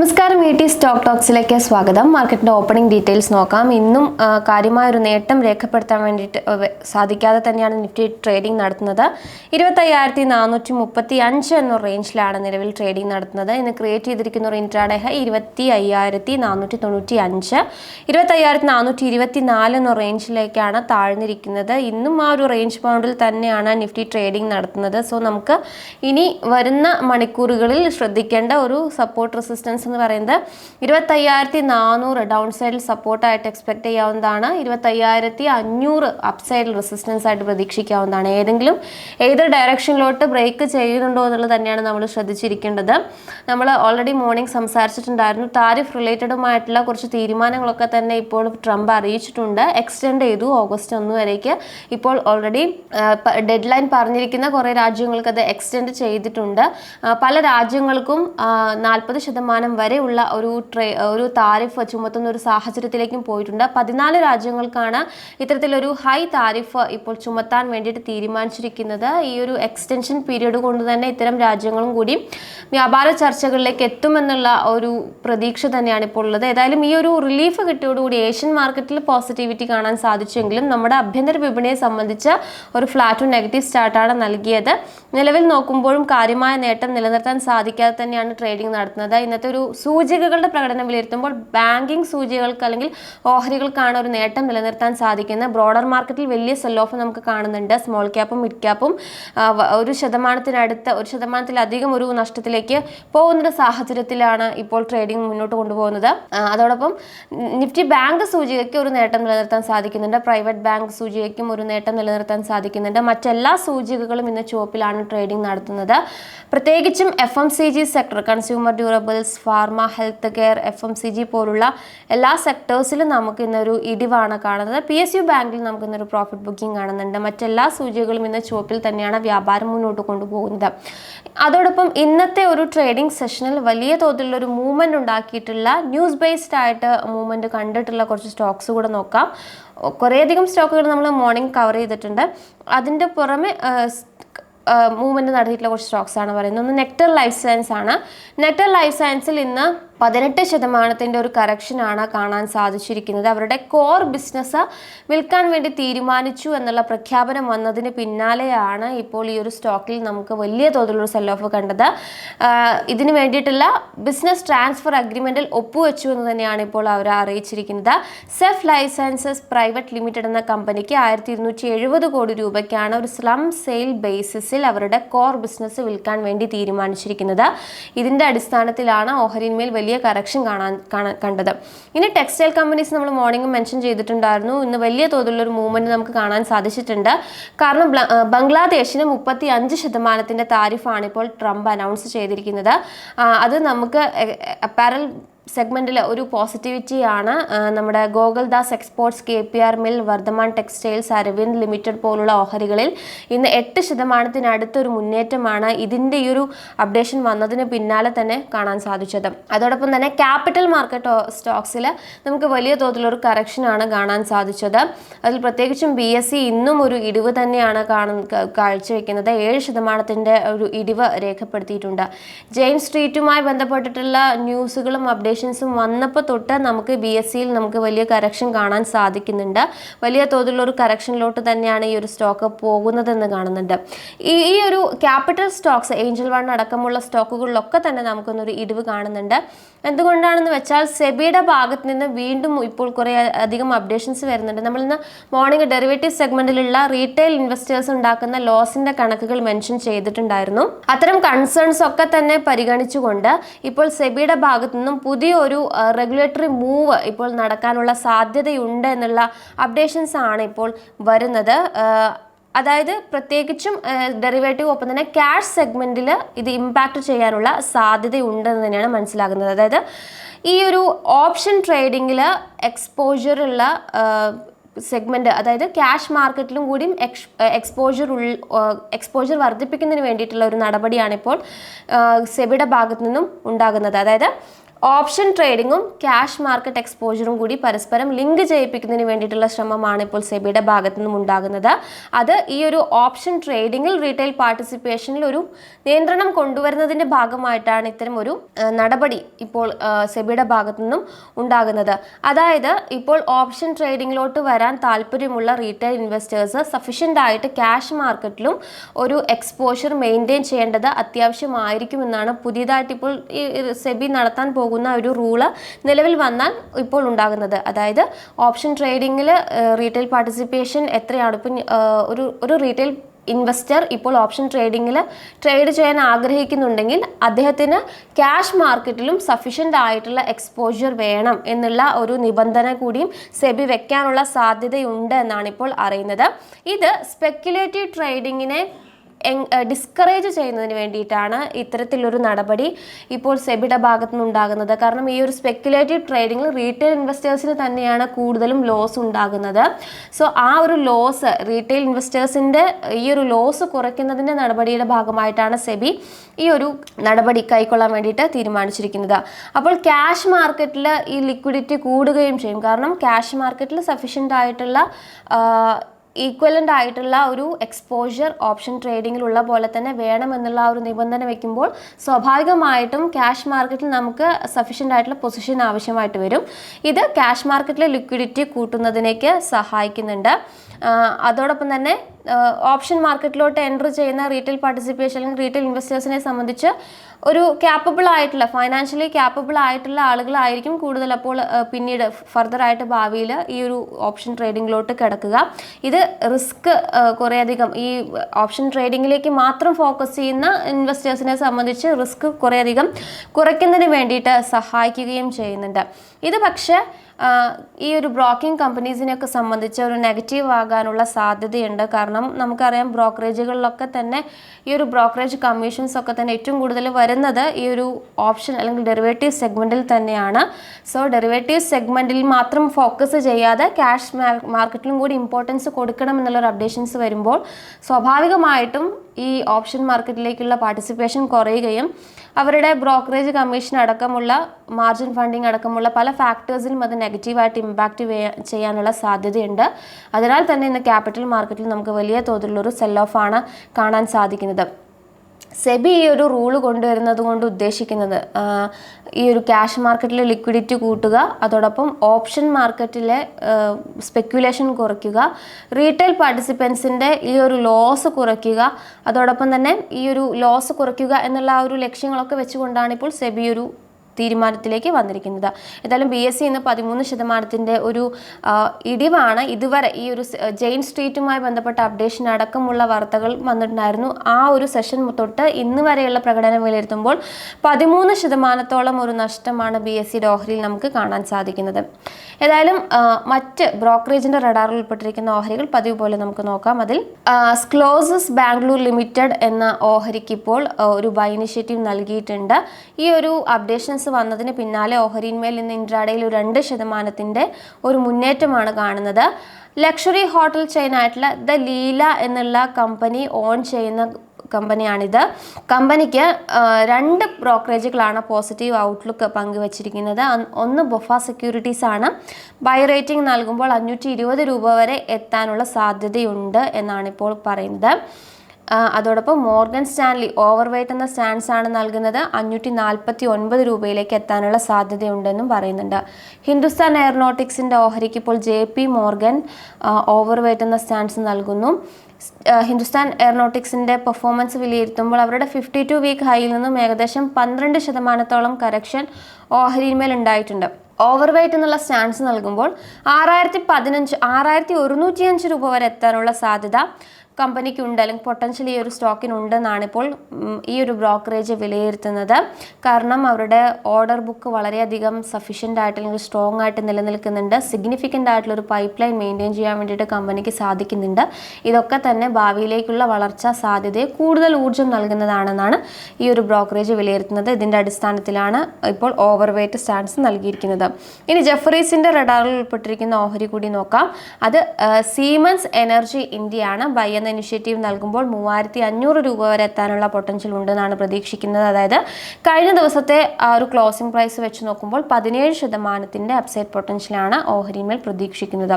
നമസ്കാരം E T stock ടോക്സിലേക്ക് സ്വാഗതം. മാർക്കറ്റിന്റെ ഓപ്പണിംഗ് ഡീറ്റെയിൽസ് നോക്കാം. ഇന്നും കാര്യമായ ഒരു നേട്ടം രേഖപ്പെടുത്താൻ വേണ്ടിയിട്ട് സാധിക്കാതെ തന്നെയാണ് നിഫ്റ്റി ട്രേഡിംഗ് നടത്തുന്നത്. ഇരുപത്തയ്യായിരത്തി നാനൂറ്റി മുപ്പത്തി അഞ്ച് എന്ന റേഞ്ചിലാണ് നിലവിൽ ട്രേഡിംഗ് നടത്തുന്നത്. ഇന്ന് ക്രിയേറ്റ് ചെയ്തിരിക്കുന്ന ഒരു ഇൻട്രാഡേ ഇരുപത്തി അയ്യായിരത്തി നാനൂറ്റി തൊണ്ണൂറ്റി അഞ്ച് ഇരുപത്തയ്യായിരത്തി നാനൂറ്റി ഇരുപത്തി നാല് എന്ന റേഞ്ചിലേക്കാണ് താഴ്ന്നിരിക്കുന്നത്. ഇന്നും ആ ഒരു റേഞ്ച് ബൗണ്ടിൽ തന്നെയാണ് നിഫ്റ്റി ട്രേഡിംഗ് നടത്തുന്നത്. സോ നമുക്ക് ഇനി വരുന്ന മണിക്കൂറുകളിൽ ശ്രദ്ധിക്കേണ്ട ഒരു സപ്പോർട്ട് റെസിസ്റ്റൻസ് എന്ന് പറയുന്നത് ഇരുപത്തയ്യായിരത്തി നാനൂറ് ഡൗൺ സൈഡിൽ സപ്പോർട്ടായിട്ട് എക്സ്പെക്ട് ചെയ്യാവുന്നതാണ്. ഇരുപത്തയ്യായിരത്തി അഞ്ഞൂറ് അപ്സൈഡിൽ റെസിസ്റ്റൻസ് ആയിട്ട് പ്രതീക്ഷിക്കാവുന്നതാണ്. ഏതെങ്കിലും ഏത് ഡയറക്ഷനിലോട്ട് ബ്രേക്ക് ചെയ്യുന്നുണ്ടോ എന്നുള്ളത് തന്നെയാണ് നമ്മൾ ശ്രദ്ധിച്ചിരിക്കേണ്ടത്. നമ്മൾ ഓൾറെഡി മോർണിംഗ് സംസാരിച്ചിട്ടുണ്ടായിരുന്നു. താരിഫ് റിലേറ്റഡുമായിട്ടുള്ള കുറച്ച് തീരുമാനങ്ങളൊക്കെ തന്നെ ഇപ്പോൾ ട്രംപ് അറിയിച്ചിട്ടുണ്ട്. എക്സ്റ്റെൻഡ് ചെയ്തു ഓഗസ്റ്റ് ഒന്ന് വരേക്ക്. ഇപ്പോൾ ഓൾറെഡി ഡെഡ് ലൈൻ പറഞ്ഞിരിക്കുന്ന കുറേ രാജ്യങ്ങൾക്ക് അത് എക്സ്റ്റെൻഡ് ചെയ്തിട്ടുണ്ട്. പല രാജ്യങ്ങൾക്കും നാൽപ്പത് ശതമാനം വരെയുള്ള ഒരു ട്രേ ഒരു താരിഫ് ചുമത്തുന്ന ഒരു സാഹചര്യത്തിലേക്കും പോയിട്ടുണ്ട്. പതിനാല് രാജ്യങ്ങൾക്കാണ് ഇത്തരത്തിലൊരു ഹൈ താരിഫ് ഇപ്പോൾ ചുമത്താൻ വേണ്ടിയിട്ട് തീരുമാനിച്ചിരിക്കുന്നത്. ഈ ഒരു എക്സ്റ്റൻഷൻ പീരീഡ് കൊണ്ട് തന്നെ ഇത്തരം രാജ്യങ്ങളും കൂടി വ്യാപാര ചർച്ചകളിലേക്ക് എത്തുമെന്നുള്ള ഒരു പ്രതീക്ഷ തന്നെയാണ് ഇപ്പോൾ ഉള്ളത്. ഏതായാലും ഈ ഒരു റിലീഫ് കിട്ടിയോടുകൂടി ഏഷ്യൻ മാർക്കറ്റിൽ പോസിറ്റിവിറ്റി കാണാൻ സാധിച്ചെങ്കിലും നമ്മുടെ ആഭ്യന്തര വിപണിയെ സംബന്ധിച്ച് ഒരു ഫ്ലാറ്റ് നെഗറ്റീവ് സ്റ്റാർട്ടാണ് നൽകിയത്. നിലവിൽ നോക്കുമ്പോഴും കാര്യമായ നേട്ടം നിലനിർത്താൻ സാധിക്കാതെ തന്നെയാണ് ട്രേഡിംഗ് നടത്തുന്നത്. ഇന്നത്തെ ഒരു സൂചികകളുടെ പ്രകടനം വിലയിരുത്തുമ്പോൾ ബാങ്കിങ് സൂചികൾക്ക് അല്ലെങ്കിൽ ഓഹരികൾക്കാണ് ഒരു നേട്ടം നിലനിർത്താൻ സാധിക്കുന്നത് ബ്രോഡർ മാർക്കറ്റിൽ വലിയ സെൽ ഓഫ് നമുക്ക് കാണുന്നുണ്ട്. സ്മോൾ ക്യാപ്പും മിഡ് ക്യാപ്പും ഒരു ശതമാനത്തിനടുത്ത് ഒരു ശതമാനത്തിലധികം ഒരു നഷ്ടത്തിലേക്ക് പോകുന്ന സാഹചര്യത്തിലാണ് ഇപ്പോൾ ട്രേഡിംഗ് മുന്നോട്ട് കൊണ്ടുപോകുന്നത്. അതോടൊപ്പം നിഫ്റ്റി ബാങ്ക് സൂചികയ്ക്ക് ഒരു നേട്ടം നിലനിർത്താൻ സാധിക്കുന്നുണ്ട്. പ്രൈവറ്റ് ബാങ്ക് സൂചികയ്ക്കും ഒരു നേട്ടം നിലനിർത്താൻ സാധിക്കുന്നുണ്ട്. മറ്റെല്ലാ സൂചികകളും ഇന്ന് ചുവപ്പിലാണ് ട്രേഡിംഗ് നടത്തുന്നത്. പ്രത്യേകിച്ചും F M C G sector consumer durables pharma health care F M C G പോലുള്ള എല്ലാ സെക്ടേഴ്സിലും നമുക്ക് ഇന്നൊരു ഇടിവാണ് കാണുന്നത്. പി എസ് യു ബാങ്കിൽ നമുക്ക് ഇന്നൊരു പ്രോഫിറ്റ് ബുക്കിംഗ് കാണുന്നുണ്ട്. മറ്റെല്ലാ സൂചികകളും ഇന്ന് ചുവപ്പിൽ തന്നെയാണ് വ്യാപാരം മുന്നോട്ട് കൊണ്ടുപോകുന്നത്. അതോടൊപ്പം ഇന്നത്തെ ഒരു ട്രേഡിംഗ് സെഷനിൽ വലിയ തോതിലുള്ള ഒരു മൂവ്മെന്റ് ഉണ്ടാക്കിയിട്ടുള്ള ന്യൂസ് ബേസ്ഡ് ആയിട്ട് മൂവ്മെന്റ് കണ്ടിട്ടുള്ള കുറച്ച് സ്റ്റോക്സ് കൂടെ നോക്കാം. കുറേയധികം സ്റ്റോക്കുകൾ നമ്മൾ മോർണിംഗ് കവർ ചെയ്തിട്ടുണ്ട്. അതിന്റെ പുറമെ മൂവ്മെന്റ് നടത്തിയിട്ടുള്ള കുറച്ച് സ്റ്റോക്സ് ആണ് പറയുന്നത്. ഒന്ന് നെക്ടർ ലൈഫ് സയൻസ് ആണ്. നെക്ടർ ലൈഫ് സയൻസിൽ ഇന്ന് പതിനെട്ട് ശതമാനത്തിന്റെ ഒരു കറക്ഷനാണ് കാണാൻ സാധിച്ചിരിക്കുന്നത്. അവരുടെ കോർ ബിസിനസ് വിൽക്കാൻ വേണ്ടി തീരുമാനിച്ചു എന്നുള്ള പ്രഖ്യാപനം വന്നതിന് പിന്നാലെയാണ് ഇപ്പോൾ ഈ ഒരു സ്റ്റോക്കിൽ നമുക്ക് വലിയ തോതിലുള്ള സെൽ ഓഫ് കണ്ടത് ഇതിന് വേണ്ടിയിട്ടുള്ള ബിസിനസ് ട്രാൻസ്ഫർ അഗ്രിമെന്റിൽ ഒപ്പുവെച്ചു എന്ന് തന്നെയാണ് ഇപ്പോൾ അവർ അറിയിച്ചിരിക്കുന്നത്. സെഫ് ലൈസൻസസ് പ്രൈവറ്റ് ലിമിറ്റഡ് എന്ന കമ്പനിക്ക് ആയിരത്തി ഇരുന്നൂറ്റി എഴുപത് കോടി രൂപയ്ക്കാണ് ഒരു സ്ലം സെയിൽ ബേസിസിൽ അവരുടെ കോർ ബിസിനസ് വിൽക്കാൻ വേണ്ടി തീരുമാനിച്ചിരിക്കുന്നത്. ഇതിന്റെ അടിസ്ഥാനത്തിലാണ് ഓഹരിന്മേൽ വലിയ കറക്ഷൻ കാണാൻ കാണാൻ കണ്ടത്. ഇനി ടെക്സ്റ്റൈൽ കമ്പനീസ് നമ്മൾ മോർണിംഗ് മെൻഷൻ ചെയ്തിട്ടുണ്ടായിരുന്നു. ഇന്ന് വലിയ തോതിലുള്ള ഒരു മൂവ്മെന്റ് നമുക്ക് കാണാൻ സാധിച്ചിട്ടുണ്ട്. കാരണം ബംഗ്ലാദേശിന് മുപ്പത്തി അഞ്ച് ശതമാനത്തിന്റെ താരിഫാണ് ഇപ്പോൾ ട്രംപ് അനൗൺസ് ചെയ്തിരിക്കുന്നത്. അത് നമുക്ക് അപ്പാരൽ സെഗ്മെന്റിൽ ഒരു പോസിറ്റിവിറ്റിയാണ് നമ്മുടെ Gokaldas exports K P R mill Vardhman textiles Arvind limited പോലുള്ള ഓഹരികളിൽ ഇന്ന് എട്ട് ശതമാനത്തിനടുത്തൊരു മുന്നേറ്റമാണ് ഇതിന്റെ ഈ ഒരു അപ്ഡേഷൻ വന്നതിന് പിന്നാലെ തന്നെ കാണാൻ സാധിച്ചത്. അതോടൊപ്പം തന്നെ ക്യാപിറ്റൽ മാർക്കറ്റ് സ്റ്റോക്സിൽ നമുക്ക് വലിയ തോതിലൊരു കറക്ഷനാണ് കാണാൻ സാധിച്ചത്. അതിൽ പ്രത്യേകിച്ചും ബി എസ് സി ഇന്നും ഒരു ഇടിവ് തന്നെയാണ് കാണുന്ന കാഴ്ചവെക്കുന്നത്. ഏഴ് ശതമാനത്തിന്റെ ഒരു ഇടിവ് രേഖപ്പെടുത്തിയിട്ടുണ്ട്. ജെയിൻ സ്ട്രീറ്റുമായി ബന്ധപ്പെട്ടിട്ടുള്ള ന്യൂസുകളും അപ്ഡേഷൻസും വന്നപ്പോൾ തൊട്ട് നമുക്ക് ബി എസ് സിയിൽ നമുക്ക് വലിയ കറക്ഷൻ കാണാൻ സാധിക്കുന്നുണ്ട്. വലിയ തോതിലുള്ള ഒരു കറക്ഷനിലോട്ട് തന്നെയാണ് ഈ ഒരു സ്റ്റോക്ക് പോകുന്നതെന്ന് കാണുന്നുണ്ട്. ഈ ഈ ഒരു ക്യാപിറ്റൽ സ്റ്റോക്സ് ഏഞ്ചൽ വൺ അടക്കമുള്ള സ്റ്റോക്കുകളിലൊക്കെ തന്നെ നമുക്കൊന്നൊരു ഇടിവ് കാണുന്നുണ്ട്. എന്തുകൊണ്ടാണെന്ന് വെച്ചാൽ സെബിയുടെ ഭാഗത്ത് നിന്ന് വീണ്ടും ഇപ്പോൾ കുറേ അധികം അപ്ഡേഷൻസ് വരുന്നുണ്ട്. നമ്മളിന്ന് മോർണിംഗ് ഡെറിവേറ്റീവ് സെഗ്മെന്റിലുള്ള റീറ്റെയിൽ ഇൻവെസ്റ്റേഴ്സ് ഉണ്ടാക്കുന്ന ലോസിന്റെ കണക്കുകൾ മെൻഷൻ ചെയ്തിട്ടുണ്ടായിരുന്നു. അത്തരം കൺസേൺസ് ഒക്കെ തന്നെ പരിഗണിച്ചുകൊണ്ട് ഇപ്പോൾ സെബിയുടെ ഭാഗത്തു നിന്നും പുതിയൊരു റെഗുലേറ്ററി മൂവ് ഇപ്പോൾ നടക്കാനുള്ള സാധ്യതയുണ്ട് എന്നുള്ള അപ്ഡേഷൻസ് ആണ് ഇപ്പോൾ വരുന്നത്. അതായത് പ്രത്യേകിച്ചും ഡെറിവേറ്റീവ് ഒപ്പം തന്നെ ക്യാഷ് സെഗ്മെന്റിൽ ഇത് ഇമ്പാക്റ്റ് ചെയ്യാനുള്ള സാധ്യതയുണ്ടെന്ന് തന്നെയാണ് മനസ്സിലാകുന്നത്. അതായത് ഈ ഒരു ഓപ്ഷൻ ട്രേഡിങ്ങിൽ എക്സ്പോജറുള്ള സെഗ്മെന്റ് അതായത് ക്യാഷ് മാർക്കറ്റിലും കൂടിയും എക്സ് എക്സ്പോജർ ഉൾ എക്സ്പോജർ വർദ്ധിപ്പിക്കുന്നതിന് വേണ്ടിയിട്ടുള്ള ഒരു നടപടിയാണിപ്പോൾ സെബിയുടെ ഭാഗത്തു നിന്നും ഉണ്ടാകുന്നത്. അതായത് ഓപ്ഷൻ ട്രേഡിങ്ങും ക്യാഷ് മാർക്കറ്റ് എക്സ്പോജറും കൂടി പരസ്പരം ലിങ്ക് ചെയ്യിപ്പിക്കുന്നതിന് വേണ്ടിയിട്ടുള്ള ശ്രമമാണ് ഇപ്പോൾ സെബിയുടെ ഭാഗത്തു നിന്നും ഉണ്ടാകുന്നത്. അത് ഈ ഒരു ഓപ്ഷൻ ട്രേഡിങ്ങിൽ റീറ്റെയിൽ പാർട്ടിസിപ്പേഷനിൽ ഒരു നിയന്ത്രണം കൊണ്ടുവരുന്നതിന്റെ ഭാഗമായിട്ടാണ് ഇത്തരം ഒരു നടപടി ഇപ്പോൾ സെബിയുടെ ഭാഗത്തു നിന്നും ഉണ്ടാകുന്നത്. അതായത് ഇപ്പോൾ ഓപ്ഷൻ ട്രേഡിങ്ങിലോട്ട് വരാൻ താല്പര്യമുള്ള റീറ്റെയിൽ ഇൻവെസ്റ്റേഴ്സ് സഫീഷ്യന്റ് ആയിട്ട് ക്യാഷ് മാർക്കറ്റിലും ഒരു എക്സ്പോഷർ മെയിന്റെയിൻ ചെയ്യേണ്ടത് അത്യാവശ്യമായിരിക്കുമെന്നാണ് പുതിയതായിട്ട് ഇപ്പോൾ ഈ സെബി നടത്താൻ പോകുന്ന ഒരു റൂൾ നിലവിൽ വന്നാൽ ഇപ്പോൾ ഉണ്ടാകുന്നത്. അതായത് ഓപ്ഷൻ ട്രേഡിങ്ങിൽ റീറ്റെയിൽ പാർട്ടിസിപ്പേഷൻ എത്രയാണ്? ഇപ്പം ഒരു ഒരു റീറ്റെയിൽ ഇൻവെസ്റ്റർ ഇപ്പോൾ ഓപ്ഷൻ ട്രേഡിങ്ങിൽ ട്രേഡ് ചെയ്യാൻ ആഗ്രഹിക്കുന്നുണ്ടെങ്കിൽ അദ്ദേഹത്തിന് ക്യാഷ് മാർക്കറ്റിലും സഫീഷ്യന്റ് ആയിട്ടുള്ള എക്സ്പോഷ്യർ വേണം എന്നുള്ള ഒരു നിബന്ധന കൂടിയും സെബി വെക്കാനുള്ള സാധ്യതയുണ്ട് എന്നാണ് ഇപ്പോൾ അറിയുന്നത്. ഇത് സ്പെക്കുലേറ്റീവ് ട്രേഡിങ്ങിനെ ഡിസ്കറേജ് ചെയ്യുന്നതിന് വേണ്ടിയിട്ടാണ് ഇത്തരത്തിലൊരു നടപടി ഇപ്പോൾ സെബിയുടെ ഭാഗത്തു നിന്നുണ്ടാകുന്നത് കാരണം ഈ ഒരു സ്പെക്കുലേറ്റീവ് ട്രേഡിങ്ങിൽ റീറ്റെയിൽ ഇൻവെസ്റ്റേഴ്സിന് തന്നെയാണ് കൂടുതലും ലോസ് ഉണ്ടാകുന്നത്. സോ ആ ഒരു ലോസ് റീറ്റെയിൽ ഇൻവെസ്റ്റേഴ്സിന്റെ ഈ ഒരു ലോസ് കുറയ്ക്കുന്നതിന്റെ നടപടിയുടെ ഭാഗമായിട്ടാണ് സെബി ഈ ഒരു നടപടി കൈക്കൊള്ളാൻ വേണ്ടിയിട്ട് തീരുമാനിച്ചിരിക്കുന്നത്. അപ്പോൾ ക്യാഷ് മാർക്കറ്റിൽ ഈ ലിക്വിഡിറ്റി കൂടുകയും ചെയ്യും. കാരണം ക്യാഷ് മാർക്കറ്റിൽ സഫീഷ്യന്റ് ആയിട്ടുള്ള ഈക്വലന്റ് ആയിട്ടുള്ള ഒരു എക്സ്പോഷർ ഓപ്ഷൻ ട്രേഡിങ്ങിലുള്ള പോലെ തന്നെ വേണമെന്നുള്ള ഒരു നിബന്ധന വെക്കുമ്പോൾ സ്വാഭാവികമായിട്ടും ക്യാഷ് മാർക്കറ്റിൽ നമുക്ക് സഫീഷ്യന്റ് ആയിട്ടുള്ള പൊസിഷൻ ആവശ്യമായിട്ട് വരും. ഇത് ക്യാഷ് മാർക്കറ്റിലെ ലിക്വിഡിറ്റി കൂട്ടുന്നതിനേക്ക് സഹായിക്കുന്നുണ്ട്. അതോടൊപ്പം തന്നെ ഓപ്ഷൻ മാർക്കറ്റിലോട്ട് എന്റർ ചെയ്യുന്ന റീറ്റെയിൽ പാർട്ടിസിപ്പേഷൻ അല്ലെങ്കിൽ റീറ്റെയിൽ ഇൻവെസ്റ്റേഴ്സിനെ സംബന്ധിച്ച് ഒരു ക്യാപ്പബിൾ ആയിട്ടുള്ള ഫൈനാൻഷ്യലി ക്യാപ്പബിൾ ആയിട്ടുള്ള ആളുകളായിരിക്കും കൂടുതൽ അപ്പോൾ പിന്നീട് ഫർദർ ആയിട്ട് ഭാവിയിൽ ഈ ഒരു ഓപ്ഷൻ ട്രേഡിങ്ങിലോട്ട് കിടക്കുക. ഇത് റിസ്ക് കുറേയധികം ഈ ഓപ്ഷൻ ട്രേഡിങ്ങിലേക്ക് മാത്രം ഫോക്കസ് ചെയ്യുന്ന ഇൻവെസ്റ്റേഴ്സിനെ സംബന്ധിച്ച് റിസ്ക് കുറേയധികം കുറയ്ക്കുന്നതിന് വേണ്ടിയിട്ട് സഹായിക്കുകയും ചെയ്യുന്നുണ്ട്. ഇത് പക്ഷേ ഈ ഒരു ബ്രോക്കിംഗ് കമ്പനീസിനെയൊക്കെ സംബന്ധിച്ച് ഒരു നെഗറ്റീവ് ആകാനുള്ള സാധ്യതയുണ്ട്. കാരണം നമുക്കറിയാം ബ്രോക്കറേജുകളിലൊക്കെ തന്നെ ഈ ഒരു ബ്രോക്കറേജ് കമ്മീഷൻസ് ഒക്കെ തന്നെ ഏറ്റവും കൂടുതൽ വരുന്നത് ഈ ഒരു ഓപ്ഷൻ അല്ലെങ്കിൽ ഡെറിവേറ്റീവ് സെഗ്മെന്റിൽ തന്നെയാണ്. സോ ഡെറിവേറ്റീവ് സെഗ്മെന്റിൽ മാത്രം ഫോക്കസ് ചെയ്യാതെ ക്യാഷ് മാർക്കറ്റിലും കൂടി ഇമ്പോർട്ടൻസ് കൊടുക്കണം എന്നുള്ളൊരു അപ്ഡേഷൻസ് വരുമ്പോൾ സ്വാഭാവികമായിട്ടും ഈ ഓപ്ഷൻ മാർക്കറ്റിലേക്കുള്ള പാർട്ടിസിപ്പേഷൻ കുറയുകയും അവരുടെ ബ്രോക്കറേജ് കമ്മീഷൻ അടക്കമുള്ള മാർജിൻ ഫണ്ടിങ് അടക്കമുള്ള പല ഫാക്ടേഴ്സിലും അത് നെഗറ്റീവായിട്ട് ഇമ്പാക്റ്റ് ചെയ്യാനുള്ള സാധ്യതയുണ്ട്. അതിനാൽ തന്നെ ഇന്ന് ക്യാപിറ്റൽ മാർക്കറ്റിൽ നമുക്ക് വലിയ തോതിലുള്ളൊരു സെൽ ഓഫ് ആണ് കാണാൻ സാധിക്കുന്നത്. സെബി ഈ ഒരു റൂൾ കൊണ്ടുവരുന്നത് കൊണ്ട് ഉദ്ദേശിക്കുന്നത് ഈ ഒരു ക്യാഷ് മാർക്കറ്റിലെ ലിക്വിഡിറ്റി കൂട്ടുക അതോടൊപ്പം ഓപ്ഷൻ മാർക്കറ്റിലെ സ്പെക്യുലേഷൻ കുറയ്ക്കുക റീറ്റെയിൽ പാർട്ടിസിപ്പൻസിന്റെ ഈ ഒരു ലോസ് കുറയ്ക്കുക അതോടൊപ്പം തന്നെ ഈ ഒരു ലോസ് കുറയ്ക്കുക എന്നുള്ള ആ ഒരു ലക്ഷ്യങ്ങളൊക്കെ വെച്ചുകൊണ്ടാണ് ഇപ്പോൾ സെബി ഒരു തീരുമാനത്തിലേക്ക് വന്നിരിക്കുന്നത്. ഏതായാലും ബി എസ് സി ഇന്ന് പതിമൂന്ന് ശതമാനത്തിന്റെ ഒരു ഇടിവാണ് ഇതുവരെ ഈ ഒരു ജെയിൻ സ്ട്രീറ്റുമായി ബന്ധപ്പെട്ട അപ്ഡേഷൻ അടക്കമുള്ള വാർത്തകൾ വന്നിട്ടുണ്ടായിരുന്നു. ആ ഒരു സെഷൻ തൊട്ട് ഇന്ന് വരെയുള്ള പ്രകടനം വിലയിരുത്തുമ്പോൾ പതിമൂന്ന് ശതമാനത്തോളം ഒരു നഷ്ടമാണ് ബി എസ് സി ഓഹരിയിൽ നമുക്ക് കാണാൻ സാധിക്കുന്നത്. ഏതായാലും മറ്റ് ബ്രോക്കറേജിന്റെ റഡാറിൽ ഉൾപ്പെട്ടിരിക്കുന്ന ഓഹരികൾ പതിവ് പോലെ നമുക്ക് നോക്കാം. അതിൽ സ്ക്ലോസസ് ബാംഗ്ലൂർ ലിമിറ്റഡ് എന്ന ഓഹരിക്ക് ഇപ്പോൾ ഒരു ബൈ ഇനിഷ്യേറ്റീവ് നൽകിയിട്ടുണ്ട്. ഈ ഒരു അപ്ഡേഷൻസ് വന്നതിന് പിന്നാലെ ഓഹരിന്മേൽ ഇന്ന് ഇൻട്രാഡേയിൽ ഒരു രണ്ട് ശതമാനത്തിന്റെ ഒരു മുന്നേറ്റമാണ് കാണുന്നത്. ലക്ഷറി ഹോട്ടൽ ചെയിൻ ആയിട്ടുള്ള ദ ലീല എന്നുള്ള കമ്പനി ഓൺ ചെയ്യുന്ന കമ്പനിയാണിത്. കമ്പനിക്ക് രണ്ട് ബ്രോക്കറേജുകളാണ് പോസിറ്റീവ് ഔട്ട്ലുക്ക് പങ്കുവച്ചിരിക്കുന്നത്. ഒന്ന് ബൊഫ സെക്യൂരിറ്റീസ് ആണ്. ബൈ റേറ്റിംഗ് നൽകുമ്പോൾ അഞ്ഞൂറ്റി രൂപ വരെ എത്താനുള്ള സാധ്യതയുണ്ട് എന്നാണ് ഇപ്പോൾ പറയുന്നത്. അതോടൊപ്പം മോർഗൻ സ്റ്റാൻലി ഓവർ വെയ്റ്റ് എന്ന സ്റ്റാൻസ് ആണ് നൽകുന്നത്. അഞ്ഞൂറ്റി നാൽപ്പത്തി ഒൻപത് രൂപയിലേക്ക് എത്താനുള്ള സാധ്യതയുണ്ടെന്നും പറയുന്നുണ്ട്. ഹിന്ദുസ്ഥാൻ എയറോനോട്ടിക്സിന്റെ ഓഹരിക്ക് ഇപ്പോൾ J P Morgan overweight എന്ന സ്റ്റാൻസ് നൽകുന്നു. ഹിന്ദുസ്ഥാൻ എയറോനോട്ടിക്സിന്റെ പെർഫോമൻസ് വിലയിരുത്തുമ്പോൾ അവരുടെ ഫിഫ്റ്റി ടു വീക്ക് ഹൈയിൽ നിന്നും ഏകദേശം പന്ത്രണ്ട് ശതമാനത്തോളം കറക്ഷൻ ഓഹരിന്മേൽ ഉണ്ടായിട്ടുണ്ട്. ഓവർ വെയ്റ്റ് എന്നുള്ള സ്റ്റാൻസ് നൽകുമ്പോൾ ആറായിരത്തി പതിനഞ്ച് ആറായിരത്തി ഒരുന്നൂറ്റി രൂപ വരെ എത്താനുള്ള സാധ്യത കമ്പനിക്ക് ഉണ്ട് അല്ലെങ്കിൽ പൊട്ടൻഷ്യൽ ഈ ഒരു സ്റ്റോക്കിനുണ്ടെന്നാണ് ഇപ്പോൾ ഈ ഒരു ബ്രോക്കറേജ് വിലയിരുത്തുന്നത്. കാരണം അവരുടെ ഓർഡർ ബുക്ക് വളരെയധികം സഫീഷ്യന്റ് ആയിട്ട് അല്ലെങ്കിൽ സ്ട്രോങ് ആയിട്ട് നിലനിൽക്കുന്നുണ്ട്. സിഗ്നിഫിക്കന്റ് ആയിട്ടുള്ള ഒരു പൈപ്പ് ലൈൻ മെയിന്റെയിൻ ചെയ്യാൻ വേണ്ടിയിട്ട് കമ്പനിക്ക് സാധിക്കുന്നുണ്ട്. ഇതൊക്കെ തന്നെ ഭാവിയിലേക്കുള്ള വളർച്ചാ സാധ്യതയെ കൂടുതൽ ഊർജം നൽകുന്നതാണെന്നാണ് ഈ ഒരു ബ്രോക്കറേജ് വിലയിരുത്തുന്നത്. ഇതിന്റെ അടിസ്ഥാനത്തിലാണ് ഇപ്പോൾ ഓവർ വെയ്റ്റ് സ്റ്റാൻസ് നൽകിയിരിക്കുന്നത്. ഇനി ജെഫറീസിന്റെ റഡാറിൽ ഉൾപ്പെട്ടിരിക്കുന്ന ഓഹരി കൂടി നോക്കാം. അത് സീമൻസ് എനർജി ഇന്ത്യയാണ് ബൈ എന്ന ഇനിഷ്യേറ്റീവ് നൽകുമ്പോൾ മൂവായിരത്തി അഞ്ഞൂറ് രൂപ വരെ എത്താനുള്ള പൊട്ടൻഷ്യൽ ഉണ്ടെന്നാണ് പ്രതീക്ഷിക്കുന്നത്. അതായത് കഴിഞ്ഞ ദിവസത്തെ ആ ഒരു ക്ലോസിംഗ് പ്രൈസ് വെച്ച് നോക്കുമ്പോൾ പതിനേഴ് ശതമാനത്തിന്റെ അപ്സൈഡ് പൊട്ടൻഷ്യലാണ് ഓഹരിമേൽ പ്രതീക്ഷിക്കുന്നത്.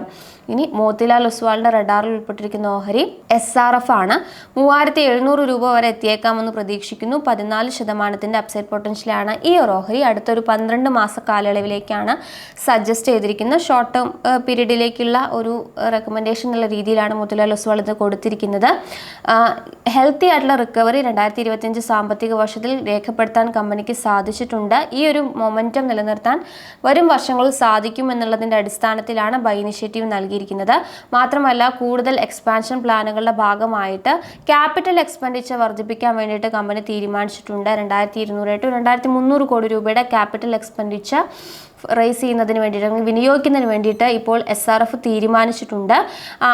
ഇനി മോത്തിലാൽ ഒസ്വാളിന്റെ റഡാറിൽ ഉൾപ്പെട്ടിരിക്കുന്ന ഓഹരി എസ് ആർ എഫ് ആണ്. മൂവായിരത്തി എഴുന്നൂറ് രൂപ വരെ എത്തിയേക്കാമെന്ന് പ്രതീക്ഷിക്കുന്നു. പതിനാല് ശതമാനത്തിന്റെ അപ്സൈഡ് പൊട്ടൻഷ്യലാണ് ഈ ഒരു ഓഹരി. അടുത്തൊരു പന്ത്രണ്ട് മാസ കാലയളവിലേക്കാണ് സജസ്റ്റ് ചെയ്തിരിക്കുന്നത്. ഷോർട്ട് ടേം പീരീഡിലേക്കുള്ള ഒരു റെക്കമെൻഡേഷൻ എന്നുള്ള രീതിയിലാണ് മോത്തിലാൽ ഒസ്വാൾ ഇത് കൊടുത്തിരിക്കുന്നത്. ഹെൽത്തി ആയിട്ടുള്ള റിക്കവറി രണ്ടായിരത്തി ഇരുപത്തിയഞ്ച് സാമ്പത്തിക വർഷത്തിൽ രേഖപ്പെടുത്താൻ കമ്പനിക്ക് സാധിച്ചിട്ടുണ്ട്. ഈ ഒരു മൊമെന്റം നിലനിർത്താൻ വരും വർഷങ്ങളിൽ സാധിക്കും എന്നുള്ളതിന്റെ അടിസ്ഥാനത്തിലാണ് ബൈ ഇനിഷ്യേറ്റീവ് നൽകിയിരിക്കുന്നത്. മാത്രമല്ല കൂടുതൽ എക്സ്പാൻഷൻ പ്ലാനുകളുടെ ഭാഗമായിട്ട് ക്യാപിറ്റൽ എക്സ്പെൻഡിച്ചർ വർദ്ധിപ്പിക്കാൻ വേണ്ടിയിട്ട് കമ്പനി തീരുമാനിച്ചിട്ടുണ്ട്. രണ്ടായിരത്തി ഇരുന്നൂറ് ടു രണ്ടായിരത്തി മുന്നൂറ് കോടി രൂപയുടെ ക്യാപിറ്റൽ എക്സ്പെൻഡിച്ചർ റേസ് ചെയ്യുന്നതിന് വേണ്ടിയിട്ട് അല്ലെങ്കിൽ വിനിയോഗിക്കുന്നതിന് വേണ്ടിയിട്ട് ഇപ്പോൾ എസ് ആർ എഫ് തീരുമാനിച്ചിട്ടുണ്ട്.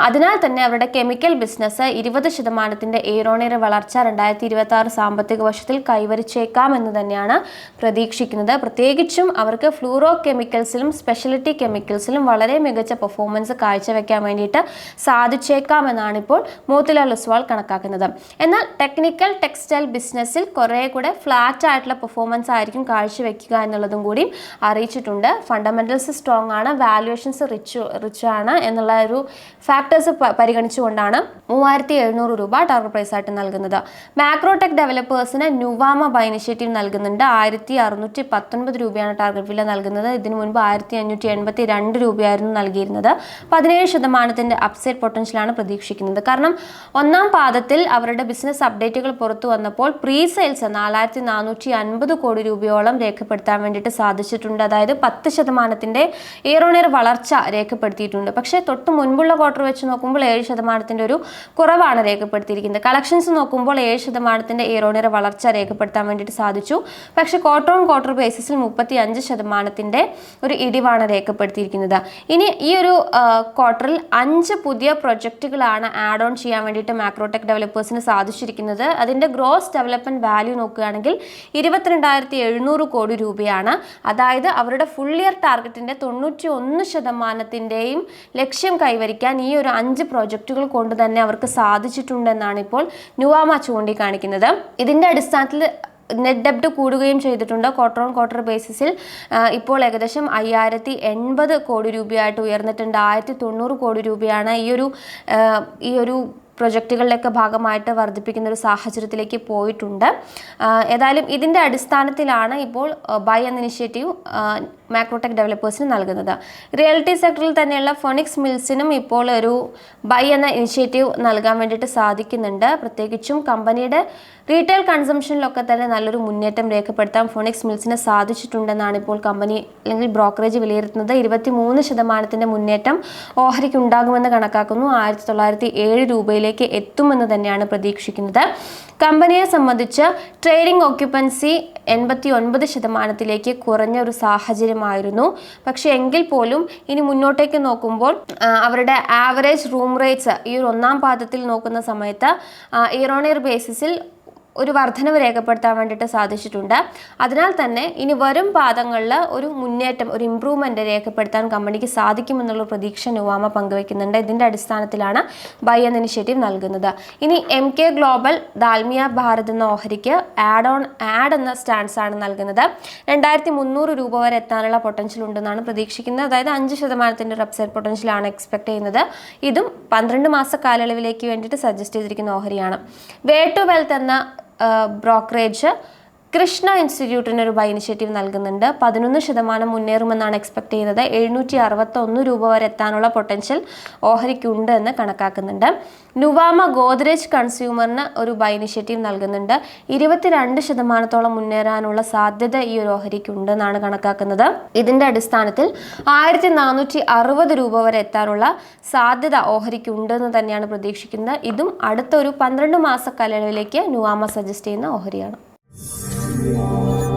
അതിനാൽ തന്നെ അവരുടെ കെമിക്കൽ ബിസിനസ് ഇരുപത് ശതമാനത്തിന്റെ ഏറോണിയർ വളർച്ച രണ്ടായിരത്തി ഇരുപത്തി ആറ് സാമ്പത്തിക വർഷത്തിൽ കൈവരിച്ചേക്കാം എന്ന് തന്നെയാണ് പ്രതീക്ഷിക്കുന്നത്. പ്രത്യേകിച്ചും അവർക്ക് ഫ്ലൂറോ കെമിക്കൽസിലും സ്പെഷ്യലിറ്റി കെമിക്കൽസിലും വളരെ മികച്ച പെർഫോമൻസ് കാഴ്ചവെക്കാൻ വേണ്ടിയിട്ട് സാധിച്ചേക്കാം എന്നാണ് ഇപ്പോൾ മോത്തിലാൽ ഒസ്വാൾ കണക്കാക്കുന്നത്. എന്നാൽ ടെക്നിക്കൽ ടെക്സ്റ്റൈൽ ബിസിനസ്സിൽ കുറേ കൂടെ ഫ്ലാറ്റ് ആയിട്ടുള്ള പെർഫോമൻസ് ആയിരിക്കും കാഴ്ചവെക്കുക എന്നുള്ളതും കൂടി അറിയിച്ചിട്ടുണ്ട്. ഫണ്ടമെന്റൽസ് സ്ട്രോങ് ആണ്. വാല്യുവേഷൻസ് റിച്ച് റിച്ച് ആണ് എന്നുള്ള ഒരു ഫാക്ടേഴ്സ് പരിഗണിച്ചുകൊണ്ടാണ് മൂവായിരത്തി എഴുന്നൂറ് രൂപ ടാർഗറ്റ് പ്രൈസ് ആയിട്ട് നൽകുന്നത്. മാക്രോടെക് ഡെവലപ്പേഴ്സിന് നുവാമ ബൈ ഇനിഷ്യേറ്റീവ് നൽകുന്നുണ്ട് ആയിരത്തി അറുന്നൂറ്റി പത്തൊൻപത് രൂപയാണ് ടാർഗറ്റ് വില നൽകുന്നത്. ഇതിനു മുൻപ് ആയിരത്തി അഞ്ഞൂറ്റി എൺപത്തി രണ്ട് രൂപയായിരുന്നു നൽകിയിരുന്നത്. പതിനേഴ് ശതമാനത്തിന്റെ അപ്സൈഡ് പൊട്ടൻഷ്യലാണ് പ്രതീക്ഷിക്കുന്നത്. കാരണം ഒന്നാം പാദത്തിൽ അവരുടെ ബിസിനസ് അപ്ഡേറ്റുകൾ പുറത്തു വന്നപ്പോൾ പ്രീ സെയിൽസ് നാലായിരത്തി നാനൂറ്റി അൻപത് കോടി രൂപയോളം രേഖപ്പെടുത്താൻ വേണ്ടിയിട്ട് സാധിച്ചിട്ടുണ്ട്. അതായത് പത്ത് ശതമാനത്തിന്റെ ഇയറോണിയർ വളർച്ച രേഖപ്പെടുത്തിയിട്ടുണ്ട്. പക്ഷേ തൊട്ട് മുൻപുള്ള ക്വാർട്ടർ വെച്ച് നോക്കുമ്പോൾ ഏഴ് ശതമാനത്തിന്റെ ഒരു കുറവാണ് രേഖപ്പെടുത്തിയിരിക്കുന്നത്. കളക്ഷൻസ് നോക്കുമ്പോൾ ഏഴ് ശതമാനത്തിന്റെ ഇയറോണിയർ വളർച്ച രേഖപ്പെടുത്താൻ വേണ്ടിയിട്ട് സാധിച്ചു. പക്ഷേ ക്വാർട്ടർ ഓൺ ക്വാർട്ടർ ബേസിസിൽ മുപ്പത്തി അഞ്ച് ശതമാനത്തിന്റെ ഒരു ഇടിവാണ് രേഖപ്പെടുത്തിയിരിക്കുന്നത്. ഇനി ഈ ഒരു ക്വാർട്ടറിൽ അഞ്ച് പുതിയ പ്രൊജക്റ്റുകളാണ് ആഡ് ഓൺ ചെയ്യാൻ വേണ്ടിയിട്ട് മാക്രോടെക് ഡെവലപ്പേഴ്സിന് സാധിച്ചിരിക്കുന്നത്. അതിന്റെ ഗ്രോസ് ഡെവലപ്മെന്റ് വാല്യൂ നോക്കുകയാണെങ്കിൽ ഇരുപത്തിരണ്ടായിരത്തി എഴുന്നൂറ് കോടി രൂപയാണ്. അതായത് അവരുടെ ഫുൾ ഇയർ ടാർഗറ്റിന്റെ തൊണ്ണൂറ്റി ഒന്ന് ശതമാനത്തിന്റെയും ലക്ഷ്യം കൈവരിക്കാൻ ഈ ഒരു അഞ്ച് പ്രോജക്റ്റുകൾ കൊണ്ട് തന്നെ അവർക്ക് സാധിച്ചിട്ടുണ്ടെന്നാണ് ഇപ്പോൾ നുവാമ ചൂണ്ടിക്കാണിക്കുന്നത്. ഇതിന്റെ അടിസ്ഥാനത്തിൽ നെറ്റ് ഡെപ്റ്റ് കൂടുകയും ചെയ്തിട്ടുണ്ട്. ക്വാർട്ടർ ഓൺ ക്വാർട്ടർ ബേസിസിൽ ഇപ്പോൾ ഏകദേശം അയ്യായിരത്തി എൺപത് കോടി രൂപയായിട്ട് ഉയർന്നിട്ടുണ്ട്. ആയിരത്തി തൊണ്ണൂറ് കോടി രൂപയാണ് ഈ ഒരു ഈ ഒരു പ്രൊജക്റ്റുകളിലൊക്കെ ഭാഗമായിട്ട് വർദ്ധിപ്പിക്കുന്ന ഒരു സാഹചര്യത്തിലേക്ക് പോയിട്ടുണ്ട്. ഏതായാലും ഇതിന്റെ അടിസ്ഥാനത്തിലാണ് ഇപ്പോൾ ബൈ എന്ന ഇനിഷ്യേറ്റീവ് മാക്രോടെക് ഡെവലപ്പേഴ്സിന് നൽകുന്നത്. റിയാലിറ്റി സെക്ടറിൽ തന്നെയുള്ള ഫോണിക്സ് മിൽസിനും ഇപ്പോൾ ഒരു ബൈ എന്ന ഇനിഷ്യേറ്റീവ് നൽകാൻ വേണ്ടിയിട്ട് സാധിക്കുന്നുണ്ട്. പ്രത്യേകിച്ചും കമ്പനിയുടെ റീറ്റെയിൽ കൺസംഷനിലൊക്കെ തന്നെ നല്ലൊരു മുന്നേറ്റം രേഖപ്പെടുത്താൻ ഫോണിക്സ് മിൽസിന് സാധിച്ചിട്ടുണ്ടെന്നാണ് ഇപ്പോൾ കമ്പനി അല്ലെങ്കിൽ ബ്രോക്കറേജ് വിലയിരുത്തുന്നത്. ഇരുപത്തി മൂന്ന് ശതമാനത്തിന്റെ മുന്നേറ്റം ഓഹരിക്ക് ഉണ്ടാകുമെന്ന് കണക്കാക്കുന്നു. ആയിരത്തി തൊള്ളായിരത്തി ഏഴ് എത്തുമെന്ന് തന്നെയാണ് പ്രതീക്ഷിക്കുന്നത്. കമ്പനിയെ സംബന്ധിച്ച് ട്രേഡിംഗ് ഓക്യുപ്പൻസി എൺപത്തി ഒൻപത് ശതമാനത്തിലേക്ക് കുറഞ്ഞ ഒരു സാഹചര്യമായിരുന്നു. പക്ഷേ എങ്കിൽ പോലും ഇനി മുന്നോട്ടേക്ക് നോക്കുമ്പോൾ അവരുടെ ആവറേജ് റൂം റേറ്റ്സ് ഈ ഒരു ഒന്നാം പാദത്തിൽ നോക്കുന്ന സമയത്ത് ഇയറോണിയർ ബേസിസിൽ ഒരു വർധനവ് രേഖപ്പെടുത്താൻ വേണ്ടിയിട്ട് സാധിച്ചിട്ടുണ്ട്. അതിനാൽ തന്നെ ഇനി വരും പാദങ്ങളിൽ ഒരു മുന്നേറ്റം ഒരു ഇമ്പ്രൂവ്മെന്റ് രേഖപ്പെടുത്താൻ കമ്പനിക്ക് സാധിക്കുമെന്നുള്ള പ്രതീക്ഷ നുവാമ പങ്കുവയ്ക്കുന്നുണ്ട്. ഇതിന്റെ അടിസ്ഥാനത്തിലാണ് ബൈ എന്ന ഇനിഷ്യേറ്റീവ് നൽകുന്നത്. ഇനി M K global Dalmia Bharat എന്ന ഓഹരിക്ക് ആഡ് ഓൺ ആഡ് എന്ന സ്റ്റാൻസ് ആണ് നൽകുന്നത്. രണ്ടായിരത്തി മുന്നൂറ് രൂപ വരെ എത്താനുള്ള പൊട്ടൻഷ്യൽ ഉണ്ടെന്നാണ് പ്രതീക്ഷിക്കുന്നത്. അതായത് അഞ്ച് ശതമാനത്തിന്റെ ഒരു അപ്സൈഡ് പൊട്ടൻഷ്യലാണ് എക്സ്പെക്ട് ചെയ്യുന്നത്. ഇതും പന്ത്രണ്ട് മാസ കാലയളവിലേക്ക് വേണ്ടിയിട്ട് സജസ്റ്റ് ചെയ്തിരിക്കുന്ന ഓഹരിയാണ്. വേ ടു വെൽത്ത് എന്ന ബ്രോക്കറേജ് കൃഷ്ണ ഇൻസ്റ്റിറ്റ്യൂട്ടിന് ഒരു ബൈ ഇനിഷ്യേറ്റീവ് നൽകുന്നുണ്ട്. പതിനൊന്ന് ശതമാനം മുന്നേറുമെന്നാണ് എക്സ്പെക്ട് ചെയ്യുന്നത് എഴുന്നൂറ്റി അറുപത്തൊന്ന് രൂപ വരെ എത്താനുള്ള പൊട്ടൻഷ്യൽ ഓഹരിക്കുണ്ട് എന്ന് കണക്കാക്കുന്നുണ്ട്. നുവാമ ഗോദ്രേജ് കൺസ്യൂമറിന് ഒരു ബൈ ഇനിഷ്യേറ്റീവ് നൽകുന്നുണ്ട്. ഇരുപത്തിരണ്ട് ശതമാനത്തോളം മുന്നേറാനുള്ള സാധ്യത ഈ ഒരു ഓഹരിക്കുണ്ട് എന്നാണ് കണക്കാക്കുന്നത്. ഇതിന്റെ അടിസ്ഥാനത്തിൽ ആയിരത്തി നാനൂറ്റി അറുപത് രൂപ വരെ എത്താനുള്ള സാധ്യത ഓഹരിക്കുണ്ട് എന്ന് തന്നെയാണ് പ്രതീക്ഷിക്കുന്നത്. ഇതും അടുത്ത ഒരു പന്ത്രണ്ട് മാസ കാലയളവിലേക്ക് നുവാമ സജസ്റ്റ് ചെയ്യുന്ന ഓഹരിയാണ്. Música